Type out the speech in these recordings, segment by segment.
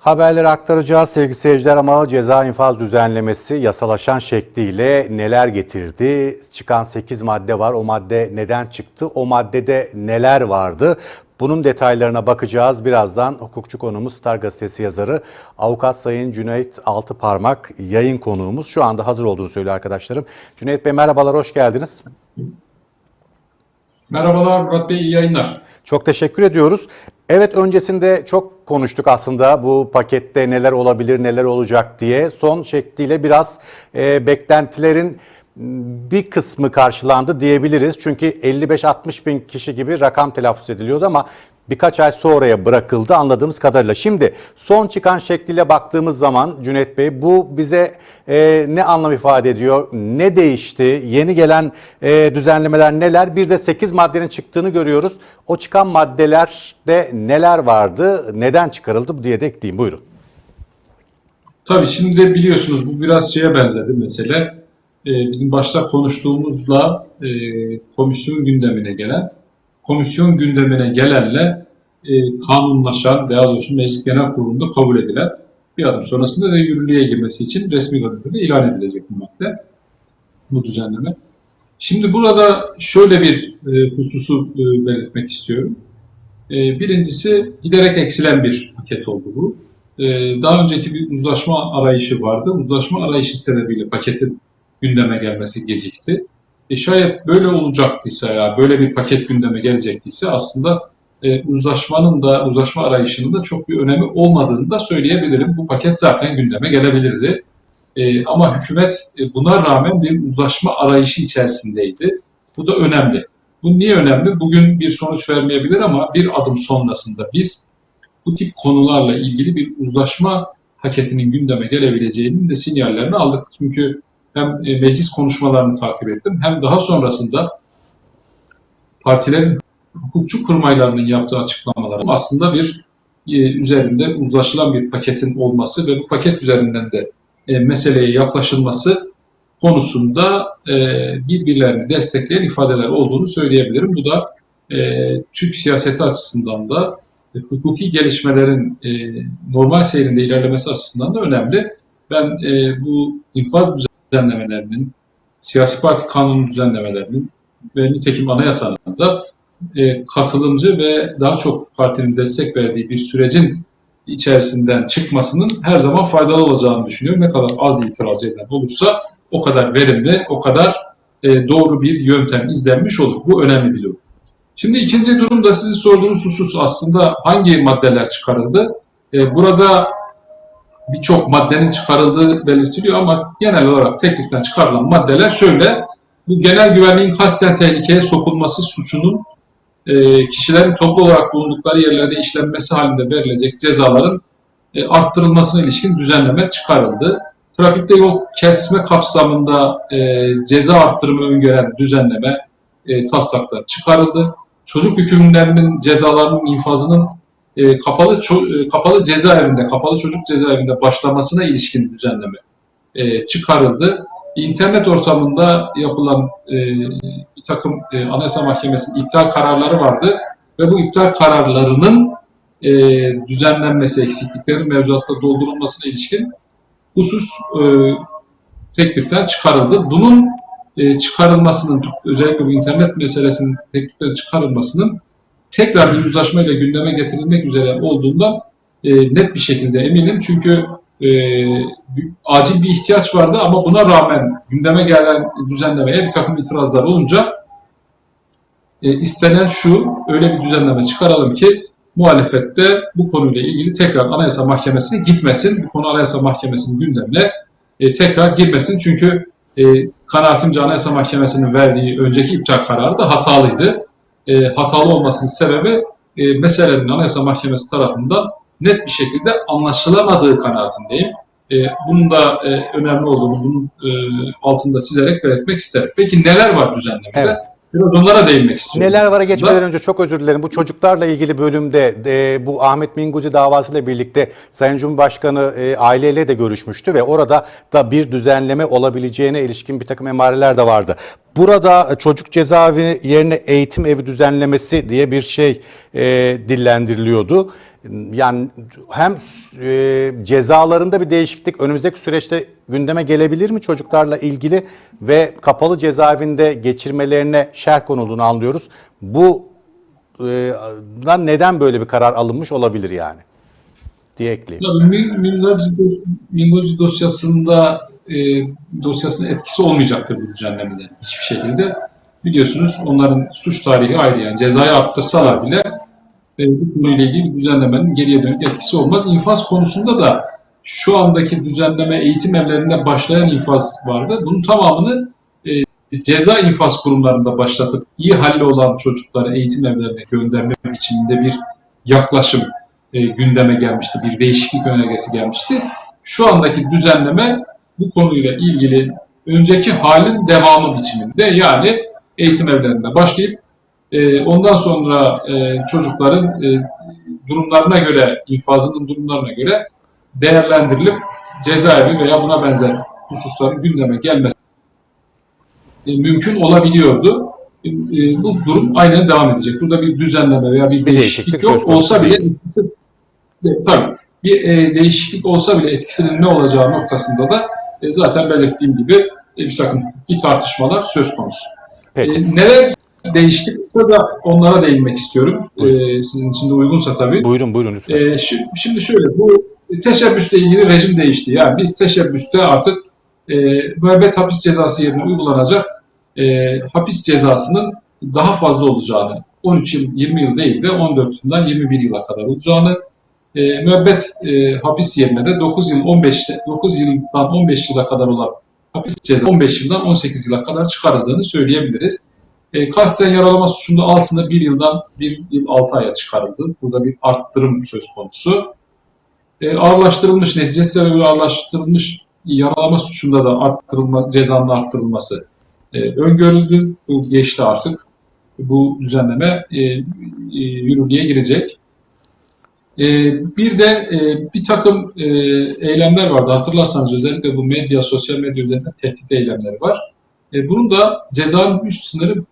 Haberleri aktaracağız sevgili seyirciler ama ceza infaz düzenlemesi yasalaşan şekliyle neler getirdi? Çıkan 8 madde var. O madde neden çıktı? O maddede neler vardı? Bunun detaylarına bakacağız. Birazdan hukukçu konumuz Star Gazetesi yazarı avukat Sayın Cüneyt Altıparmak yayın konuğumuz. Şu anda hazır olduğunu söylüyor arkadaşlarım. Cüneyt Bey merhabalar, hoş geldiniz. Merhabalar Murat Bey, iyi yayınlar. Çok teşekkür ediyoruz. Evet öncesinde çok konuştuk aslında bu pakette neler olabilir neler olacak diye. Son şekliyle biraz e, beklentilerin bir kısmı karşılandı diyebiliriz. Çünkü 55-60 bin kişi gibi rakam telaffuz ediliyordu ama birkaç ay sonraya bırakıldı anladığımız kadarıyla. Şimdi son çıkan şekliyle baktığımız zaman Cüneyt Bey bu bize e, ne anlam ifade ediyor? Ne değişti? Yeni gelen e, düzenlemeler neler? Bir de 8 maddenin çıktığını görüyoruz. O çıkan maddelerde neler vardı? Neden çıkarıldı diye de ekleyeyim. Buyurun. Tabii şimdi de biliyorsunuz bu biraz şeye benzedi mesele. Ee, bizim başta konuştuğumuzla e, komisyon gündemine gelen, komisyon gündemine gelenle e, kanunlaşan veya doğrusu Meclis Genel Kurulu'nda kabul edilen bir adım sonrasında da yürürlüğe girmesi için resmi gazetede ilan edilecek bu madde, bu düzenleme. Şimdi burada şöyle bir e, hususu e, belirtmek istiyorum. E, birincisi giderek eksilen bir paket oldu bu. E, daha önceki bir uzlaşma arayışı vardı. Uzlaşma arayışı sebebiyle paketin gündeme gelmesi gecikti. E, şayet böyle olacaktıysa ya böyle bir paket gündeme gelecektiyse aslında e, uzlaşmanın da uzlaşma arayışının da çok bir önemi olmadığını da söyleyebilirim. Bu paket zaten gündeme gelebilirdi. E, ama hükümet e, buna rağmen bir uzlaşma arayışı içerisindeydi. Bu da önemli. Bu niye önemli? Bugün bir sonuç vermeyebilir ama bir adım sonrasında biz bu tip konularla ilgili bir uzlaşma paketinin gündeme gelebileceğinin de sinyallerini aldık. Çünkü hem e, meclis konuşmalarını takip ettim hem daha sonrasında partilerin hukukçu kurmaylarının yaptığı açıklamalar aslında bir e, üzerinde uzlaşılan bir paketin olması ve bu paket üzerinden de e, meseleye yaklaşılması konusunda birbirlerini destekleyen ifadeler olduğunu söyleyebilirim. Bu da Türk siyaseti açısından da hukuki gelişmelerin normal seyrinde ilerlemesi açısından da önemli. Ben bu infaz düzenlemelerinin, siyasi parti kanunu düzenlemelerinin ve nitekim anayasanın da e, katılımcı ve daha çok partinin destek verdiği bir sürecin içerisinden çıkmasının her zaman faydalı olacağını düşünüyorum. Ne kadar az itiraz eden olursa o kadar verimli, o kadar e, doğru bir yöntem izlenmiş olur. Bu önemli bir durum. Şimdi ikinci durumda sizin sorduğunuz husus aslında hangi maddeler çıkarıldı? E, burada birçok maddenin çıkarıldığı belirtiliyor ama genel olarak tekliften çıkarılan maddeler şöyle. Bu genel güvenliğin kasten tehlikeye sokulması suçunun e, kişilerin toplu olarak bulundukları yerlerde işlenmesi halinde verilecek cezaların e, arttırılmasına ilişkin düzenleme çıkarıldı. Trafikte yol kesme kapsamında e, ceza arttırımı öngören düzenleme e, taslakta çıkarıldı. Çocuk hükümlerinin cezalarının infazının e, kapalı ço- e, kapalı cezaevinde, kapalı çocuk cezaevinde başlamasına ilişkin düzenleme e, çıkarıldı. İnternet ortamında yapılan e, bir takım e, Anayasa Mahkemesi'nin iptal kararları vardı ve bu iptal kararlarının e, düzenlenmesi, eksikliklerin mevzuatta doldurulmasına ilişkin husus e, tekliften çıkarıldı. Bunun e, çıkarılmasının, özellikle bu internet meselesinin tekliften çıkarılmasının tekrar bir uzlaşmayla gündeme getirilmek üzere olduğundan e, net bir şekilde eminim. Çünkü e, acil bir ihtiyaç vardı ama buna rağmen gündeme gelen düzenlemeye bir takım itirazlar olunca e, istenen şu, öyle bir düzenleme çıkaralım ki muhalefette bu konuyla ilgili tekrar Anayasa Mahkemesi'ne gitmesin. Bu konu Anayasa Mahkemesi'nin gündemine e, tekrar girmesin. Çünkü e, kanaatimce Anayasa Mahkemesi'nin verdiği önceki iptal kararı da hatalıydı. E, hatalı olmasının sebebi e, meselenin Anayasa Mahkemesi tarafından net bir şekilde anlaşılamadığı kanaatindeyim. E, bunun da e, önemli olduğunu bunun e, altında çizerek belirtmek isterim. Peki neler var düzenlemede? Evet. Biraz onlara değinmek istiyorum. Neler var aslında. geçmeden önce çok özür dilerim. Bu çocuklarla ilgili bölümde de, bu Ahmet Minguci davasıyla birlikte Sayın Cumhurbaşkanı e, aileyle de görüşmüştü ve orada da bir düzenleme olabileceğine ilişkin bir takım emareler de vardı. Burada çocuk cezaevi yerine eğitim evi düzenlemesi diye bir şey e, dillendiriliyordu. Yani hem e, cezalarında bir değişiklik önümüzdeki süreçte gündeme gelebilir mi çocuklarla ilgili ve kapalı cezaevinde geçirmelerine şer konulduğunu anlıyoruz. Bu e, neden böyle bir karar alınmış olabilir yani diye ekleyeyim. Ya, Ming- Mingoji, Mingoji dosyasında e, dosyasının etkisi olmayacaktır bu düzenlemeden hiçbir şekilde. Biliyorsunuz onların suç tarihi ayrı yani cezayı arttırsalar bile e, bu konuyla ilgili düzenlemenin geriye dönük etkisi olmaz. İnfaz konusunda da şu andaki düzenleme eğitim evlerinde başlayan infaz vardı. Bunun tamamını e, ceza infaz kurumlarında başlatıp iyi halli olan çocukları eğitim evlerine göndermek biçiminde bir yaklaşım e, gündeme gelmişti. Bir değişiklik önergesi gelmişti. Şu andaki düzenleme bu konuyla ilgili önceki halin devamı biçiminde yani eğitim evlerinde başlayıp e, ondan sonra e, çocukların e, durumlarına göre, infazının durumlarına göre değerlendirilip cezaevi veya buna benzer hususların gündeme gelmesi e, mümkün olabiliyordu. E, e, bu durum aynen devam edecek. Burada bir düzenleme veya bir, Bir değişiklik, yok. Olsa bile etkisi, e, tabii bir e, değişiklik olsa bile etkisinin ne olacağı noktasında da e, zaten belirttiğim gibi e, bir takım bir tartışmalar söz konusu. Peki. E, neler değişti kısa da onlara değinmek istiyorum. E, sizin için de uygunsa tabii. Buyurun buyurun lütfen. E, şi- şimdi şöyle bu teşebbüsle ilgili rejim değişti. Yani biz teşebbüste artık e, müebbet hapis cezası yerine uygulanacak e, hapis cezasının daha fazla olacağını, 13 yıl, 20 yıl değil de 14 yıldan 21 yıla kadar olacağını, e, müebbet e, hapis yerine de 9 yıl 15 9 yıldan 15 yıla kadar olan hapis cezası 15 yıldan 18 yıla kadar çıkarıldığını söyleyebiliriz. E, kasten yaralama suçunda altında 1 yıldan 1 yıl 6 aya çıkarıldı. Burada bir arttırım söz konusu. E, ağırlaştırılmış, neticesi sebebiyle ağırlaştırılmış yaralama suçunda da arttırılma, cezanın arttırılması e, öngörüldü. Bu geçti artık. Bu düzenleme e, e, yürürlüğe girecek. E, bir de e, bir takım e, eylemler vardı. Hatırlarsanız özellikle bu medya, sosyal medya üzerinde tehdit eylemleri var. E, bunun da cezanın üst sınırı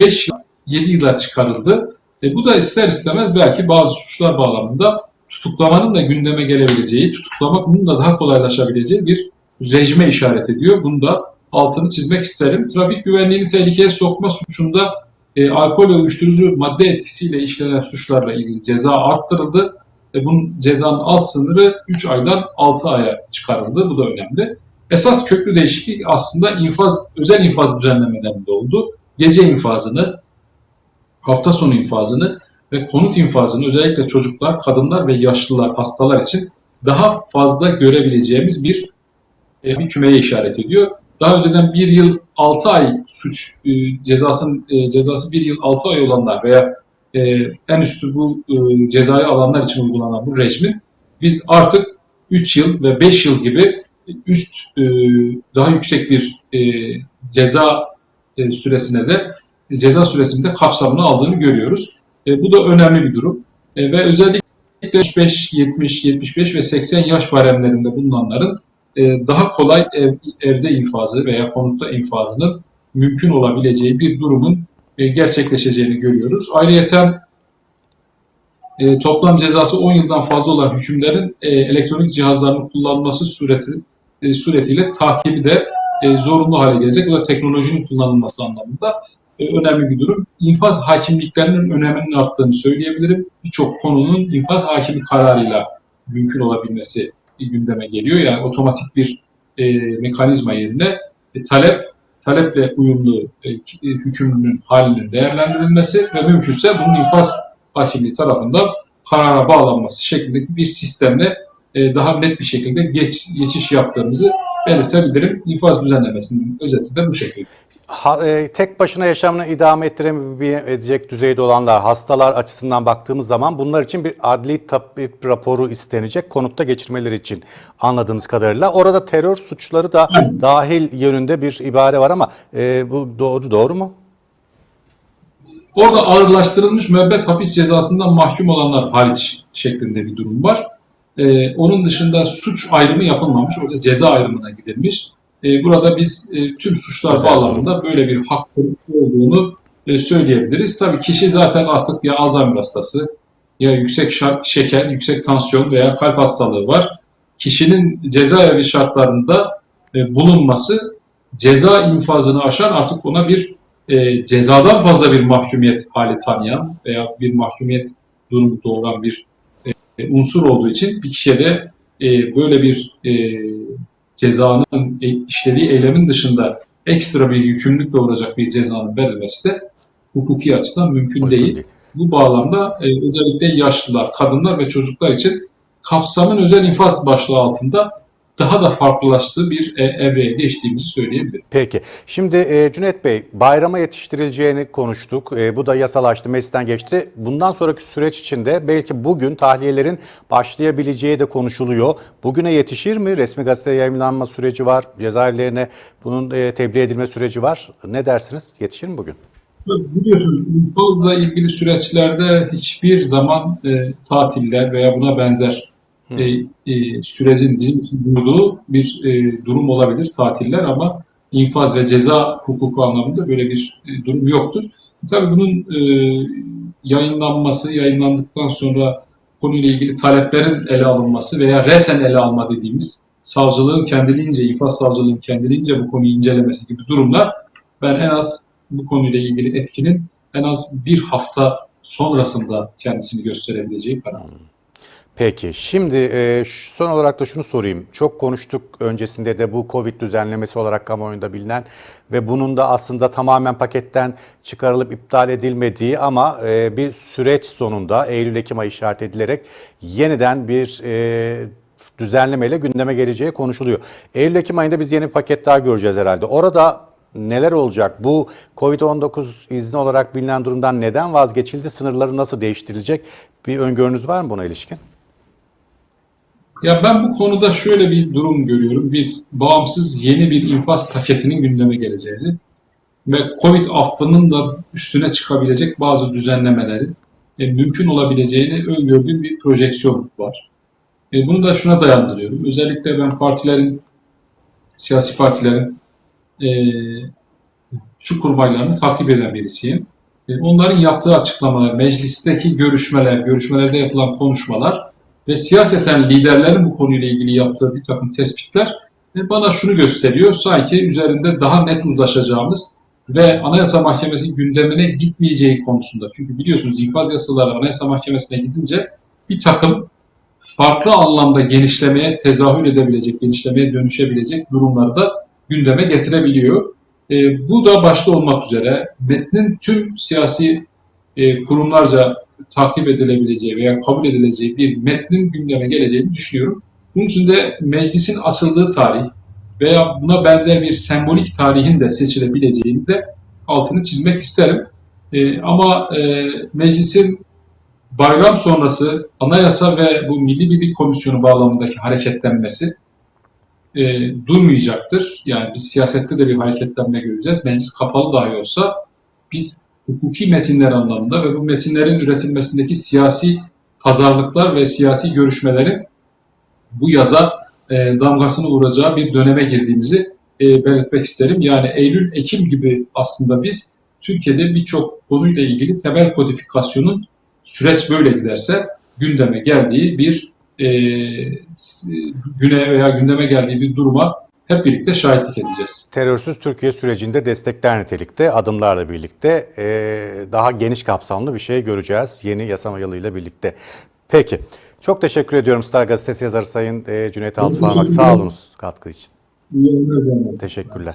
5 yıl, 7 yıla çıkarıldı. E, bu da ister istemez belki bazı suçlar bağlamında tutuklamanın da gündeme gelebileceği, tutuklamanın da daha kolaylaşabileceği bir rejime işaret ediyor. Bunu da altını çizmek isterim. Trafik güvenliğini tehlikeye sokma suçunda e, alkol ve uyuşturucu madde etkisiyle işlenen suçlarla ilgili ceza arttırıldı. E, bunun cezanın alt sınırı 3 aydan 6 aya çıkarıldı. Bu da önemli. Esas köklü değişiklik aslında infaz, özel infaz düzenlemelerinde oldu. Gece infazını, hafta sonu infazını ve konut infazını özellikle çocuklar, kadınlar ve yaşlılar, hastalar için daha fazla görebileceğimiz bir e, bir kümeye işaret ediyor. Daha önceden bir yıl 6 ay suç e, cezasının e, cezası bir yıl 6 ay olanlar veya e, en üstü bu e, cezayı alanlar için uygulanan bu rejimin biz artık 3 yıl ve 5 yıl gibi üst e, daha yüksek bir e, ceza e, süresine de ceza süresinde kapsamını aldığını görüyoruz. E, bu da önemli bir durum. E, ve özellikle 65, 70, 75 ve 80 yaş baremlerinde bulunanların e, daha kolay ev, evde infazı veya konutta infazının mümkün olabileceği bir durumun e, gerçekleşeceğini görüyoruz. Ayrıca e, toplam cezası 10 yıldan fazla olan hükümlerin e, elektronik cihazlarının kullanılması sureti, suretiyle takibi de e, zorunlu hale gelecek. Bu da teknolojinin kullanılması anlamında önemli bir durum. İnfaz hakimliklerinin öneminin arttığını söyleyebilirim. Birçok konunun infaz hakimi kararıyla mümkün olabilmesi gündeme geliyor. Yani otomatik bir e, mekanizma yerine e, talep, taleple uyumlu e, e, hükümlünün halinin değerlendirilmesi ve mümkünse bunun infaz hakimliği tarafından karara bağlanması şeklindeki bir sistemle e, daha net bir şekilde geç, geçiş yaptığımızı belirtebilirim. İnfaz düzenlemesinin özeti de bu şekilde. Ha- e, tek başına yaşamını idame ettiremeyecek düzeyde olanlar, hastalar açısından baktığımız zaman bunlar için bir adli tabip raporu istenecek konutta geçirmeleri için anladığımız kadarıyla. Orada terör suçları da dahil yönünde bir ibare var ama e, bu doğru doğru mu? Orada ağırlaştırılmış müebbet hapis cezasından mahkum olanlar hariç şeklinde bir durum var. Ee, onun dışında suç ayrımı yapılmamış, orada ceza ayrımına gidilmiş. Ee, burada biz e, tüm suçlar Güzel bağlamında böyle bir hakkın olduğunu e, söyleyebiliriz. Tabii kişi zaten artık ya Alzheimer hastası ya yüksek şeker, yüksek tansiyon veya kalp hastalığı var. Kişinin cezaevi şartlarında e, bulunması ceza infazını aşan artık ona bir e, cezadan fazla bir mahkumiyet hali tanıyan veya bir mahkumiyet durumu doğuran bir e, unsur olduğu için bir kişiye de e, böyle bir e, cezanın e, işlediği eylemin dışında ekstra bir yükümlülükle olacak bir cezanın verilmesi de hukuki açıdan mümkün Uygun değil. değil. Bu bağlamda e, özellikle yaşlılar, kadınlar ve çocuklar için kapsamın özel infaz başlığı altında daha da farklılaştığı bir e, evreye geçtiğimizi söyleyebilirim. Peki. Şimdi e, Cüneyt Bey bayrama yetiştirileceğini konuştuk. E, bu da yasalaştı, meclisten geçti. Bundan sonraki süreç içinde belki bugün tahliyelerin başlayabileceği de konuşuluyor. Bugüne yetişir mi? Resmi gazeteye yayınlanma süreci var. Cezaevlerine bunun e, tebliğ edilme süreci var. Ne dersiniz? Yetişir mi bugün? Biliyorsunuz infazla ilgili süreçlerde hiçbir zaman e, tatiller veya buna benzer e, e, sürecin bizim için durduğu bir e, durum olabilir tatiller ama infaz ve ceza hukuku anlamında böyle bir e, durum yoktur. Tabii bunun e, yayınlanması, yayınlandıktan sonra konuyla ilgili taleplerin ele alınması veya resen ele alma dediğimiz savcılığın kendiliğince, infaz savcılığın kendiliğince bu konuyu incelemesi gibi durumlar ben en az bu konuyla ilgili etkinin en az bir hafta sonrasında kendisini gösterebileceği kanaatindeyim. Peki şimdi e, son olarak da şunu sorayım. Çok konuştuk öncesinde de bu Covid düzenlemesi olarak kamuoyunda bilinen ve bunun da aslında tamamen paketten çıkarılıp iptal edilmediği ama e, bir süreç sonunda Eylül-Ekim ayı işaret edilerek yeniden bir e, düzenlemeyle gündeme geleceği konuşuluyor. Eylül-Ekim ayında biz yeni bir paket daha göreceğiz herhalde. Orada neler olacak? Bu Covid-19 izni olarak bilinen durumdan neden vazgeçildi? Sınırları nasıl değiştirilecek? Bir öngörünüz var mı buna ilişkin? Ya ben bu konuda şöyle bir durum görüyorum. Bir bağımsız yeni bir infaz paketinin gündeme geleceğini ve Covid affının da üstüne çıkabilecek bazı düzenlemelerin e, mümkün olabileceğini öngördüğüm bir projeksiyon var. E, bunu da şuna dayandırıyorum. Özellikle ben partilerin, siyasi partilerin e, şu kurmaylarını takip eden birisiyim. E, onların yaptığı açıklamalar, meclisteki görüşmeler, görüşmelerde yapılan konuşmalar ve siyaseten liderlerin bu konuyla ilgili yaptığı bir takım tespitler e, bana şunu gösteriyor. Sanki üzerinde daha net uzlaşacağımız ve Anayasa Mahkemesi gündemine gitmeyeceği konusunda. Çünkü biliyorsunuz infaz yasaları Anayasa Mahkemesi'ne gidince bir takım farklı anlamda genişlemeye tezahür edebilecek, genişlemeye dönüşebilecek durumları da gündeme getirebiliyor. E, bu da başta olmak üzere metnin tüm siyasi e, kurumlarca takip edilebileceği veya kabul edileceği bir metnin gündeme geleceğini düşünüyorum. Bunun için de meclisin açıldığı tarih veya buna benzer bir sembolik tarihin de seçilebileceğini de altını çizmek isterim. E, ama e, meclisin bayram sonrası anayasa ve bu Milli Birlik Komisyonu bağlamındaki hareketlenmesi e, durmayacaktır. Yani biz siyasette de bir hareketlenme göreceğiz. Meclis kapalı dahi olsa biz hukuki metinler anlamında ve bu metinlerin üretilmesindeki siyasi pazarlıklar ve siyasi görüşmelerin bu yaza e, damgasını vuracağı bir döneme girdiğimizi e, belirtmek isterim. Yani Eylül-Ekim gibi aslında biz Türkiye'de birçok konuyla ilgili temel kodifikasyonun süreç böyle giderse gündeme geldiği bir e, güne veya gündeme geldiği bir duruma hep birlikte şahitlik edeceğiz. Terörsüz Türkiye sürecinde destekler nitelikte adımlarla birlikte e, daha geniş kapsamlı bir şey göreceğiz yeni yasama yılıyla birlikte. Peki. Çok teşekkür ediyorum Star Gazetesi yazarı Sayın e, Cüneyt Altıparmak. Sağ olunuz katkı için. Teşekkürler.